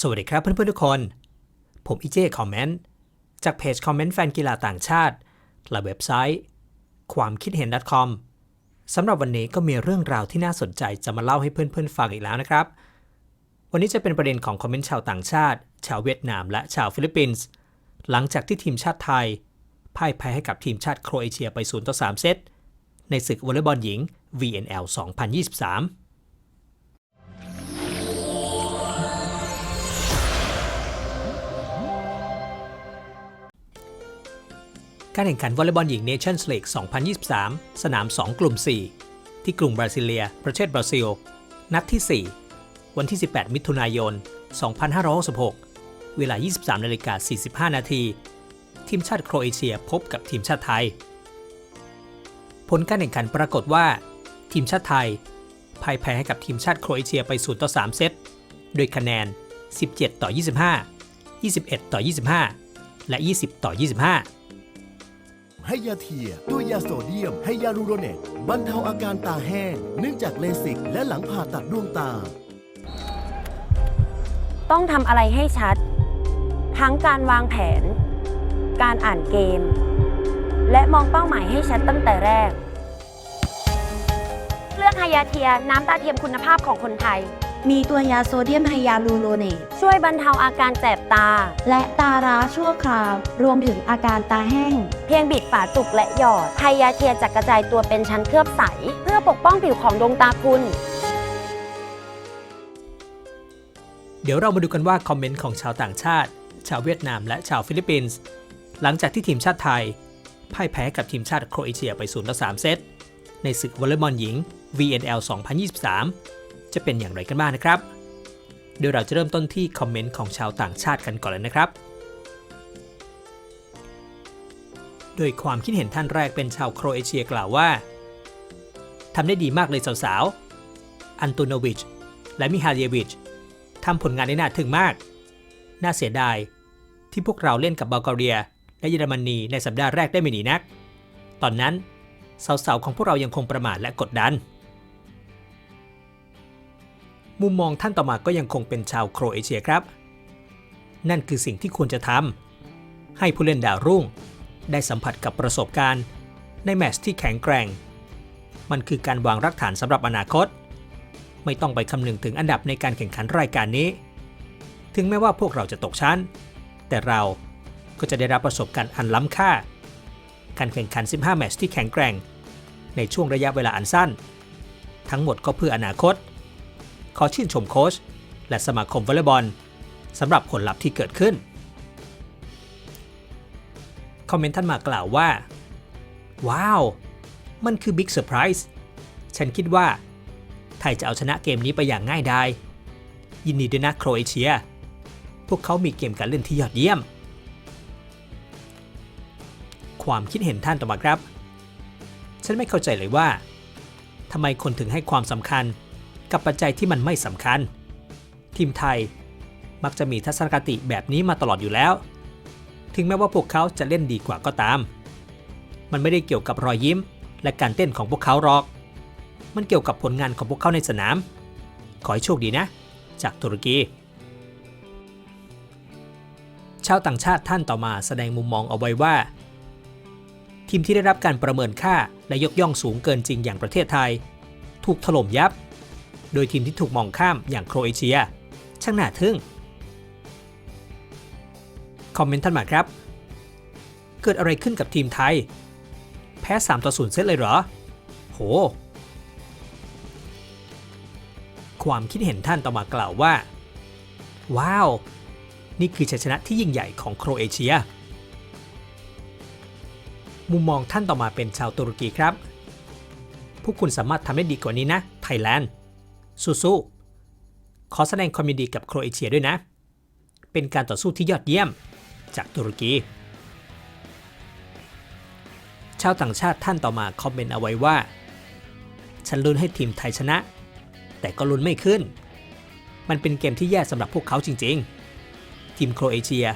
สวัสดีครับเพื่อนๆทุกคน ผมอีเจคอมเมนต์จากเพจคอมเมนต์แฟนกีฬาต่างชาติ และเว็บไซต์ ความคิดเห็น .com สำหรับวันนี้ก็มีเรื่องราวที่น่าสนใจจะมาเล่าให้เพื่อนๆฟังอีกแล้วนะครับ วันนี้จะเป็นประเด็นของคอมเมนต์ชาวต่างชาติ ชาวเวียดนามและชาวฟิลิปปินส์หลังจากที่ทีมชาติไทยพ่ายแพ้ให้กับทีมชาติโครเอเชียไป0ต่อ3เซตในศึกวอลเลย์บอลหญิง VNL 2023 การแข่งขันวอลเลย์บอลหญิง Nations League 2023 สนาม 2 กลุ่ม 4 ที่กรุงบราซิเลีย ประเทศบราซิล นัดที่ 4 วันที่ 18 มิถุนายน 2566 เวลา 23นาฬิกา45 นาที ทีมชาติโครเอเชียพบกับทีมชาติไทย ผลการแข่งขันปรากฏว่า ทีมชาติไทยพ่ายแพ้ให้กับทีมชาติโครเอเชียไป 0 ต่อ 3 เซต โดยคะแนน 17 ต่อ 25 21 ต่อ 25 และ 20 ต่อ 25 ให้ยาเทีย ด้วยยาโซเดียม ให้ยาลูโรเนตบรรเทาอาการตาแห้ง เนื่องจากเลสิก และหลังผ่าตัดดวงตา ต้องทำอะไรให้ชัด ทั้งการวางแผน การอ่านเกม และมองเป้าหมายให้ชัดตั้งแต่แรก เลือกไฮยาเทียน้ำตาเทียมคุณภาพของคนไทย มีตัวยาโซเดียมไฮยาลูโรเนตช่วยบรรเทาอาการแสบตา และตาร้าชั่วคราว รวมถึงอาการตาแห้ง เพียงบิดฝาจุกและหยอดไฮยาเทียจะกระจายตัวเป็นชั้นเคลือบใส เพื่อปกป้องผิวของดวงตาคุณ เดี๋ยวเรามาดูกันว่าคอมเมนต์ของชาวต่างชาติ ชาวเวียดนามและชาวฟิลิปปินส์หลังจากที่ทีมชาติไทยพ่ายแพ้กับทีมชาติโครเอเชียไป0ต่อ3เซตในศึกวอลเลย์บอลหญิง VNL 2023 จะเป็นอย่างไรกันบ้างนะครับ เดี๋ยวเราจะเริ่มต้นที่คอมเมนต์ของชาวต่างชาติกันก่อนเลยนะครับ โดยความคิดเห็นท่านแรกเป็นชาวโครเอเชียกล่าวว่าทำได้ดีมากเลยสาวๆ อันโตโนวิช และมิฮาเลียวิชทำผลงานได้น่าทึ่งมาก น่าเสียดาย ที่พวกเราเล่นกับบัลแกเรีย และเยอรมนีในสัปดาห์แรกได้ไม่ดีนัก ตอนนั้นสาวๆของพวกเรายังคงประมาทและกดดัน มุมมองท่านต่อมาก็ยังคงเป็นชาวโครเอเชียครับ นั่นคือสิ่งที่ควรจะทำให้ผู้เล่นดาวรุ่ง ได้สัมผัสกับประสบการณ์ ในแมตช์ที่แข็งแกร่ง มันคือการวางรากฐานสำหรับอนาคต ไม่ต้องไปคำนึงถึงอันดับในการแข่งขันรายการนี้ ถึงแม้ว่าพวกเราจะตกชั้น แต่เราก็จะได้รับประสบการณ์อันล้ำค่า การแข่งขัน 15 แมตช์ที่แข็งแกร่ง ในช่วงระยะเวลาอันสั้น ทั้งหมดก็เพื่ออนาคต ขอชื่นชมโค้ชและสมาคมวอลเลย์บอลสำหรับผลลัพธ์ที่เกิดขึ้น คอมเมนต์ท่านมากล่าวว่า ว้าว มันคือบิ๊กเซอร์ไพรส์ฉันคิดว่า ไทยจะเอาชนะเกมนี้ไปอย่างง่ายดายยินดีด้วยนะโครเอเชีย พวกเขามีเกมการเล่นที่ยอดเยี่ยม ความคิดเห็นท่านต่อมาครับ ฉันไม่เข้าใจเลยว่าทำไมคนถึงให้ความสำคัญ กับปัจจัยที่มันไม่สำคัญ ทีมไทยมักจะมีทัศนคติแบบนี้มาตลอดอยู่แล้ว ถึงแม้ว่าพวกเขาจะเล่นดีกว่าก็ตาม มันไม่ได้เกี่ยวกับรอยยิ้ม และการเต้นของพวกเขาหรอก มันเกี่ยวกับผลงานของพวกเขาในสนาม ขอให้โชคดีนะ จากตุรกี ชาวต่างชาติท่านต่อมาแสดงมุมมองเอาไว้ว่า ทีมที่ได้รับการประเมินค่าและยกย่องสูงเกินจริงอย่างประเทศไทย ถูกถล่มยับ โดยทีมที่ถูกมองข้ามอย่างโครเอเชีย ช่างน่าทึ่ง คอมเมนต์ท่านมาครับ เกิดอะไรขึ้นกับทีมไทย แพ้3ต่อ0เซตเลยเหรอ โห ความคิดเห็นท่านต่อมากล่าวว่า ว้าว นี่คือชัยชนะที่ยิ่งใหญ่ของโครเอเชีย มุมมองท่านต่อมาเป็นชาวตุรกีครับพวกคุณสามารถทำได้ดีกว่านี้นะ ไทยแลนด์ สู้ๆขอแสดงความยินดีกับโครเอเชียด้วยนะ เป็นการต่อสู้ที่ยอดเยี่ยมจากตุรกี ชาวต่างชาติท่านต่อมาคอมเมนต์เอาไว้ว่า ฉันลุ้นให้ทีมไทยชนะ แต่ก็ลุ้นไม่ขึ้น มันเป็นเกมที่แย่สำหรับพวกเขาจริง ๆ ทีมโครเอเชีย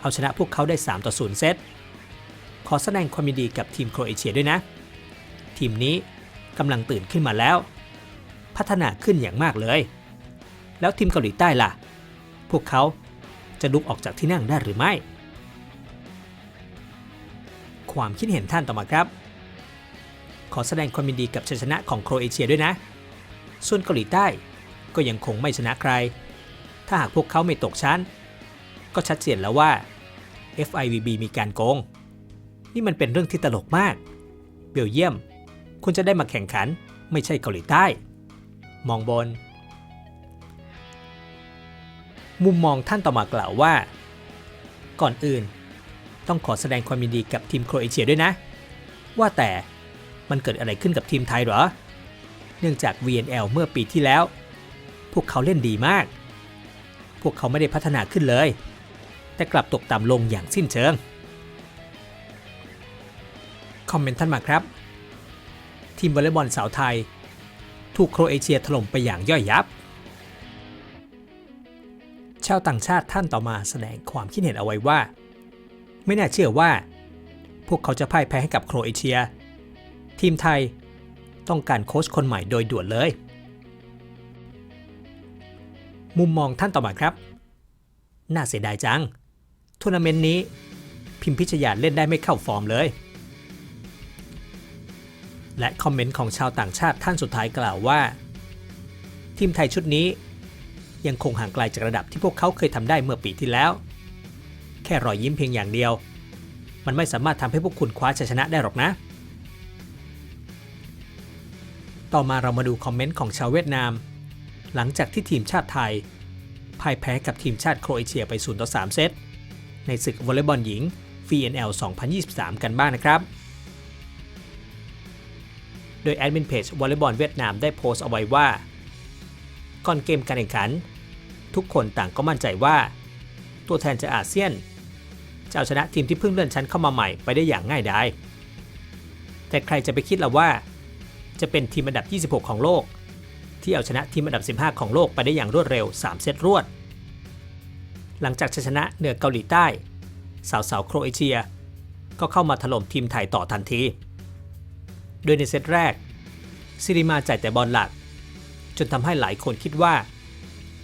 เอาชนะพวกเขาได้ 3 ต่อ 0 เซตขอแสดงความยินดีกับทีมโครเอเชียด้วยนะ ทีมนี้กำลังตื่นขึ้นมาแล้ว พัฒนาขึ้นอย่างมากเลย แล้วทีมเกาหลีใต้ล่ะ พวกเขาจะลุกออกจากที่นั่งได้หรือไม่ ความคิดเห็นท่านต่อมาครับ ขอแสดงความยินดีกับชัยชนะของโครเอเชียด้วยนะ ส่วนเกาหลีใต้ก็ยังคงไม่ชนะใคร ถ้าหากพวกเขาไม่ตกชั้น ก็ชัดเจนแล้วว่า FIVB มีการโกง นี่มันเป็นเรื่องที่ตลกมาก เบลเยียมคุณจะได้มาแข่งขันไม่ใช่เกาหลีใต้ มองบน มุมมองท่านต่อมากล่าวว่า ก่อนอื่น ต้องขอแสดงความยินดีกับทีมโครเอเชียด้วยนะ ว่าแต่มันเกิดอะไรขึ้นกับทีมไทยหรอ เนื่องจาก VNL เมื่อปีที่แล้ว พวกเขาเล่นดีมาก พวกเขาไม่ได้พัฒนาขึ้นเลย แต่กลับตกต่ำลงอย่างสิ้นเชิง คอมเมนต์ท่านมาครับ ทีมวอลเลย์บอลสาวไทย ถูกโครเอเชียถล่มไปอย่างย่อยยับ ชาวต่างชาติท่านต่อมาแสดงความคิดเห็นเอาไว้ว่า ไม่น่าเชื่อว่า พวกเขาจะพ่ายแพ้ให้กับโครเอเชีย ทีมไทยต้องการโค้ชคนใหม่โดยด่วนเลย มุมมองท่านต่อมาครับ น่าเสียดายจังทัวร์นาเมนต์นี้พิมพิชยาเล่นได้ไม่เข้าฟอร์มเลย และคอมเมนต์ของชาวต่างชาติท่านสุดท้ายกล่าวว่า ทีมไทยชุดนี้ ยังคงห่างไกลจากระดับที่พวกเขาเคยทำได้เมื่อปีที่แล้ว แค่รอยยิ้มเพียงอย่างเดียว มันไม่สามารถทำให้พวกคุณคว้าชัยชนะได้หรอกนะ ต่อมาเรามาดูคอมเมนต์ของชาวเวียดนาม หลังจากที่ทีมชาติไทยพ่ายแพ้กับทีมชาติโครเอเชียไป0ต่อ3เซตในศึกวอลเลย์บอลหญิง VNL 2023 กันบ้างนะครับ โดยแอดมินเพจวอลเลย์บอลเวียดนามได้โพสต์เอาไว้ว่า ก่อนเกมการแข่งขัน ทุกคนต่างก็มั่นใจว่า ตัวแทนจากอาเซียนจะเอาชนะทีมที่เพิ่งเลื่อนชั้นเข้ามาใหม่ไปได้อย่างง่ายดายแต่ใครจะไปคิดล่ะว่า จะเป็นทีมอันดับ 26 ของโลก ที่เอาชนะทีมอันดับ 15 ของโลกไปได้อย่างรวดเร็ว 3 เซตรวด หลังจากชนะเหนือเกาหลีใต้ สาวสาวๆโครเอเชีย ก็เข้ามาถล่มทีมไทยต่อทันที โดยในเซตแรก ซิริมาจ่ายแต่บอลหลัก จนทำให้หลายคนคิดว่า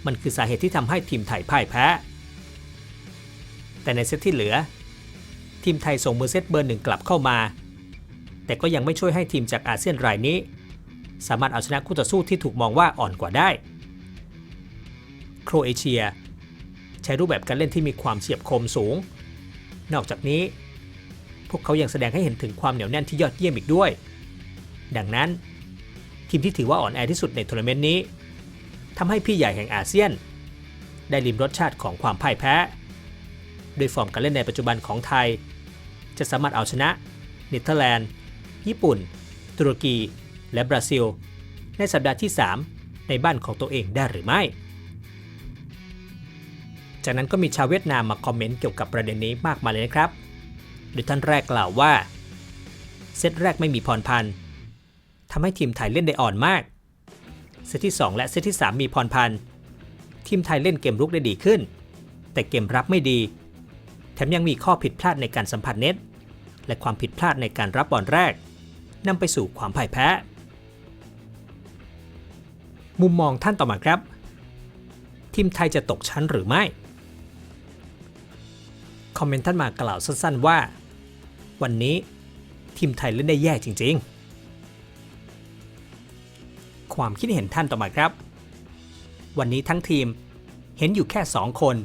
มันคือสาเหตุที่ทำให้ทีมไทยพ่ายแพ้ แต่ในเซตที่เหลือ ทีมไทยส่งมือเซตเบอร์หนึ่งกลับเข้ามา แต่ก็ยังไม่ช่วยให้ทีมจากอาเซียนรายนี้ สามารถเอาชนะคู่ต่อสู้ที่ถูกมองว่าอ่อนกว่าได้ โครเอเชีย ใช้รูปแบบการเล่นที่มีความเฉียบคมสูง นอกจากนี้ พวกเขายังแสดงให้เห็นถึงความเหนียวแน่นที่ยอดเยี่ยมอีกด้วย ดังนั้น ทีมที่ถือว่าอ่อนแอที่สุดในทัวร์นาเมนต์นี้ทำให้พี่ใหญ่แห่งอาเซียน ได้ลิมรสชาติของความพ่ายแพ้โดยฟอร์มการเล่นในปัจจุบันของไทย จะสามารถเอาชนะเนเธอร์แลนด์ ญี่ปุ่น ตุรกี และบราซิล ในสัปดาห์ที่ 3 ในบ้านของตัวเองได้หรือไม่ จากนั้นก็มีชาวเวียดนามมาคอมเมนต์เกี่ยวกับประเด็นนี้มากมายเลยนะครับ โดยท่านแรกกล่าวว่า เซตแรกไม่มีพรพันธ์ ทำให้ทีมไทยเล่นได้อ่อนมาก เซตที่ 2 และเซตที่ 3 มีพรพันธ์ทีมไทยเล่นเกมรุกได้ดีขึ้น แต่เกมรับไม่ดี แถมยังมีข้อผิดพลาดในการสัมผัสเน็ต และความผิดพลาดในการรับบอลแรกนำไปสู่ความพ่ายแพ้ มุมมองท่านต่อมาครับ ทีมไทยจะตกชั้นหรือไม่ คอมเมนต์ท่านมากล่าวสั้นๆว่า วันนี้ทีมไทยเล่นได้แย่จริง ๆ ความคิดเห็นท่านต่อมาครับ วันนี้ทั้งทีมเห็นอยู่แค่ 2 คน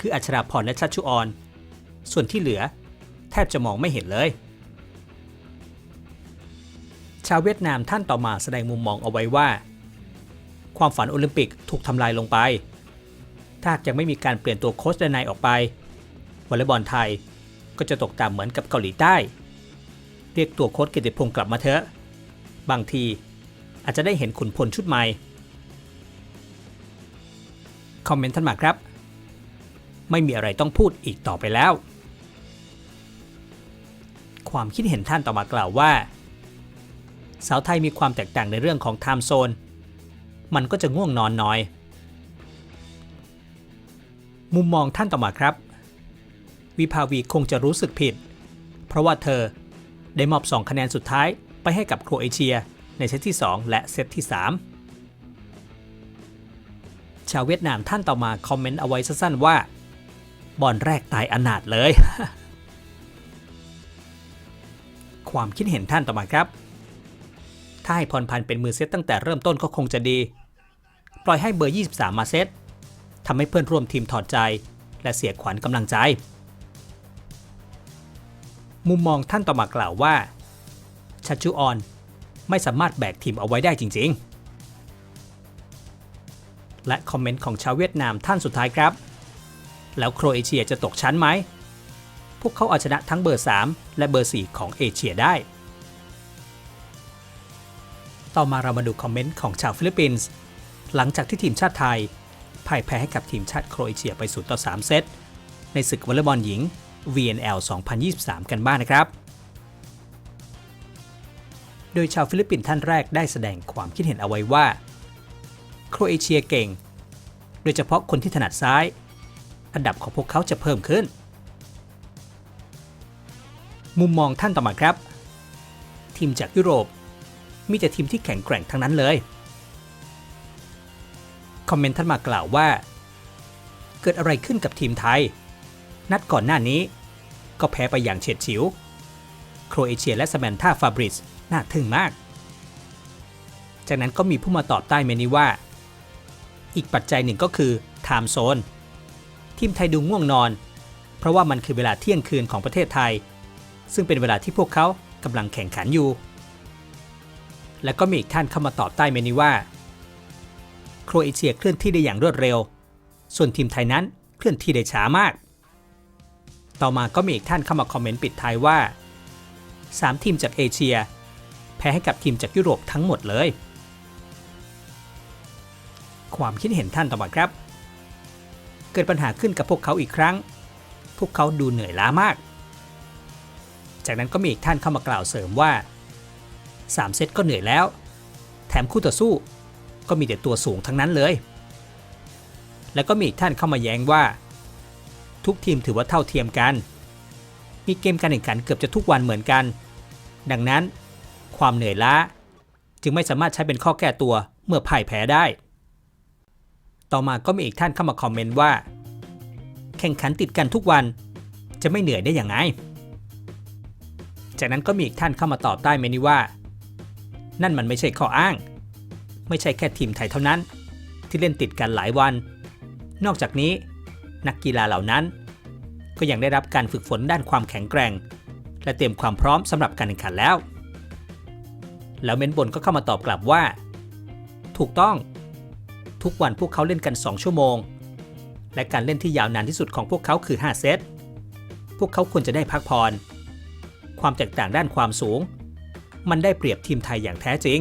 คืออัชราพรและชัชชุออน ส่วนที่เหลือ แทบจะมองไม่เห็นเลย ชาวเวียดนามท่านต่อมาแสดงมุมมองเอาไว้ว่า ความฝันโอลิมปิกถูกทำลายลงไป ถ้ายังไม่มีการเปลี่ยนตัวโค้ชด้านในออกไปวอลเลย์บอลไทยก็จะตกต่ำเหมือนกับเกาหลีใต้ เรียกตัวโค้ชเกียรติพงศ์กลับมาเถอะ บางที อาจจะได้เห็นขุนพลชุดใหม่ คอมเมนต์ท่านมาครับ ไม่มีอะไรต้องพูดอีกต่อไปแล้ว ความคิดเห็นท่านต่อมากล่าวว่า สาวไทยมีความแตกต่างในเรื่องของไทม์โซน มันก็จะง่วงนอนน้อย มุมมองท่านต่อมาครับ วิภาวีคงจะรู้สึกผิด เพราะว่าเธอได้มอบ 2 คะแนนสุดท้ายไปให้กับโครเอเชีย ในเซตที่ 2 และเซตที่ 3 ชาวเวียดนามท่านต่อมาคอมเมนต์เอาไว้สั้นๆว่า บอลแรกตายอนาถเลย ความคิดเห็นท่านต่อมาครับ ถ้าให้พรพันธ์เป็นมือเซตตั้งแต่เริ่มต้นก็คงจะดี ปล่อยให้เบอร์ 23 มาเซตทำให้เพื่อนร่วมทีมถอดใจ และเสียขวัญกำลังใจ มุมมองท่านต่อมากล่าวว่าชัชจูออน ไม่สามารถแบกทีมเอาไว้ได้จริง ๆ และคอมเมนต์ของชาวเวียดนามท่านสุดท้ายครับ แล้วโครเอเชียจะตกชั้นไหม พวกเขาเอาชนะทั้งเบอร์ 3 และเบอร์ 4 ของเอเชียได้ ต่อมาเรามาดูคอมเมนต์ของชาวฟิลิปปินส์หลังจากที่ทีมชาติไทยพ่ายแพ้ให้กับทีมชาติโครเอเชียไป0ต่อ3เซตในศึกวอลเลย์บอลหญิง VNL 2023 กันบ้างนะครับ โดยชาวฟิลิปปินส์ท่านแรกได้แสดงความคิดเห็นเอาไว้ว่า โครเอเชียเก่ง โดยเฉพาะคนที่ถนัดซ้าย อันดับของพวกเขาจะเพิ่มขึ้น มุมมองท่านต่อมาครับ ทีมจากยุโรป มีแต่ทีมที่แข็งแกร่งทั้งนั้นเลย คอมเมนต์ท่านมากล่าวว่า เกิดอะไรขึ้นกับทีมไทย นัดก่อนหน้านี้ ก็แพ้ไปอย่างเฉียดฉิว โครเอเชียและสแมนธาฟาบริส น่าทึ่งมาก จากนั้นก็มีผู้มาตอบใต้เมนี้ว่า อีกปัจจัยหนึ่งก็คือไทม์โซน ทีมไทยดูง่วงนอน เพราะว่ามันคือเวลาเที่ยงคืนของประเทศไทย ซึ่งเป็นเวลาที่พวกเขากำลังแข่งขันอยู่ และก็มีอีกท่านเข้ามาตอบใต้เมนี้ว่า โครเอเชียเคลื่อนที่ได้อย่างรวดเร็ว ส่วนทีมไทยนั้นเคลื่อนที่ได้ช้ามาก ต่อมาก็มีอีกท่านเข้ามาคอมเมนต์ปิดท้ายว่า 3 ทีมจากเอเชีย แพ้ให้กับทีมจากยุโรปทั้งหมดเลย ความคิดเห็นท่านต่อมาครับ เกิดปัญหาขึ้นกับพวกเขาอีกครั้ง พวกเขาดูเหนื่อยล้ามาก จากนั้นก็มีอีกท่านเข้ามากล่าวเสริมว่า 3 เซตก็เหนื่อยแล้ว แถมคู่ต่อสู้ ก็มีแต่ตัวสูงทั้งนั้นเลย แล้วก็มีอีกท่านเข้ามาแย้งว่า ทุกทีมถือว่าเท่าเทียมกัน มีเกมการแข่งขันเกือบจะทุกวันเหมือนกัน ดังนั้น ความเหนื่อยล้า จึงไม่สามารถใช้เป็นข้อแก้ตัวเมื่อพ่ายแพ้ได้ ต่อมาก็มีอีกท่านเข้ามาคอมเมนต์ว่า แข่งขันติดกันทุกวัน จะไม่เหนื่อยได้อย่างไง จากนั้นก็มีอีกท่านเข้ามาตอบใต้เมนี้ว่า นั่นมันไม่ใช่ข้ออ้าง ไม่ใช่แค่ทีมไทยเท่านั้น ที่เล่นติดกันหลายวัน นอกจากนี้นักกีฬาเหล่านั้น ก็ยังได้รับการฝึกฝนด้านความแข็งแกร่ง และเตรียมความพร้อมสำหรับการแข่งขันแล้ว แล้วเมนบนก็เข้ามาตอบกลับว่า ถูกต้อง ทุกวันพวกเขาเล่นกัน 2 ชั่วโมง และการเล่นที่ยาวนานที่สุดของพวกเขาคือ 5 เซต พวกเขาควรจะได้พักผ่อน ความแตกต่างด้านความสูง มันได้เปรียบทีมไทยอย่างแท้จริง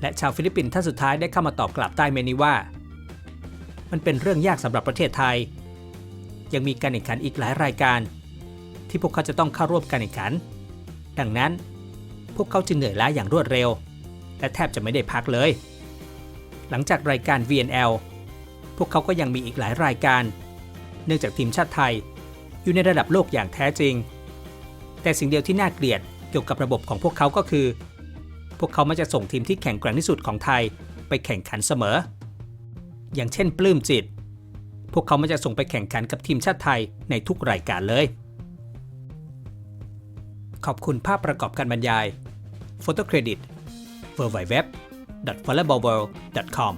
และชาวฟิลิปปินส์ท่านสุดท้ายได้เข้ามาตอบกลับใต้เมนี้ว่า มันเป็นเรื่องยากสำหรับประเทศไทย ยังมีการแข่งขันอีกหลายรายการ ที่พวกเขาจะต้องเข้าร่วมการแข่งขัน ดังนั้น พวกเขาจึงเหนื่อยล้าอย่างรวดเร็ว และแทบจะไม่ได้พักเลย หลังจากรายการ VNL พวกเขาก็ยังมีอีกหลายรายการ เนื่องจากทีมชาติไทย อยู่ในระดับโลกอย่างแท้จริง แต่สิ่งเดียวที่น่าเกลียดเกี่ยวกับระบบของพวกเขาก็คือ พวกเขามักจะส่งทีมที่แข็งแกร่งที่สุดของไทยไปแข่งขันเสมอ อย่างเช่นปลื้มจิต พวกเขามักจะส่งไปแข่งขันกับทีมชาติไทยในทุกรายการเลย ขอบคุณภาพประกอบการบรรยาย Photo Credit w w w v o l l e y b a l l w o r l d c o m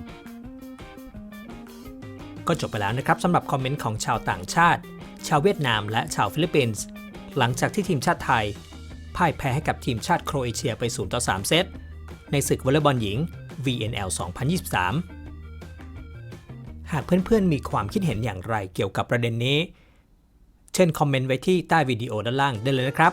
ก็จบไปแล้วนะครับสำหรับคอมเมนต์ของชาวต่างชาติ ชาวเวียดนามและชาวฟิลิปปินส์หลังจากที่ทีมชาติไทยพ่ายแพ้ให้กับทีมชาติโครเอเชียไป 0 ต่อ 3 เซต ในศึกวอลเลย์บอลหญิง VNL 2023 หากเพื่อนๆมีความคิดเห็นอย่างไรเกี่ยวกับประเด็นนี้ เช่นคอมเมนต์ไว้ที่ใต้วิดีโอด้านล่างได้เลยนะครับ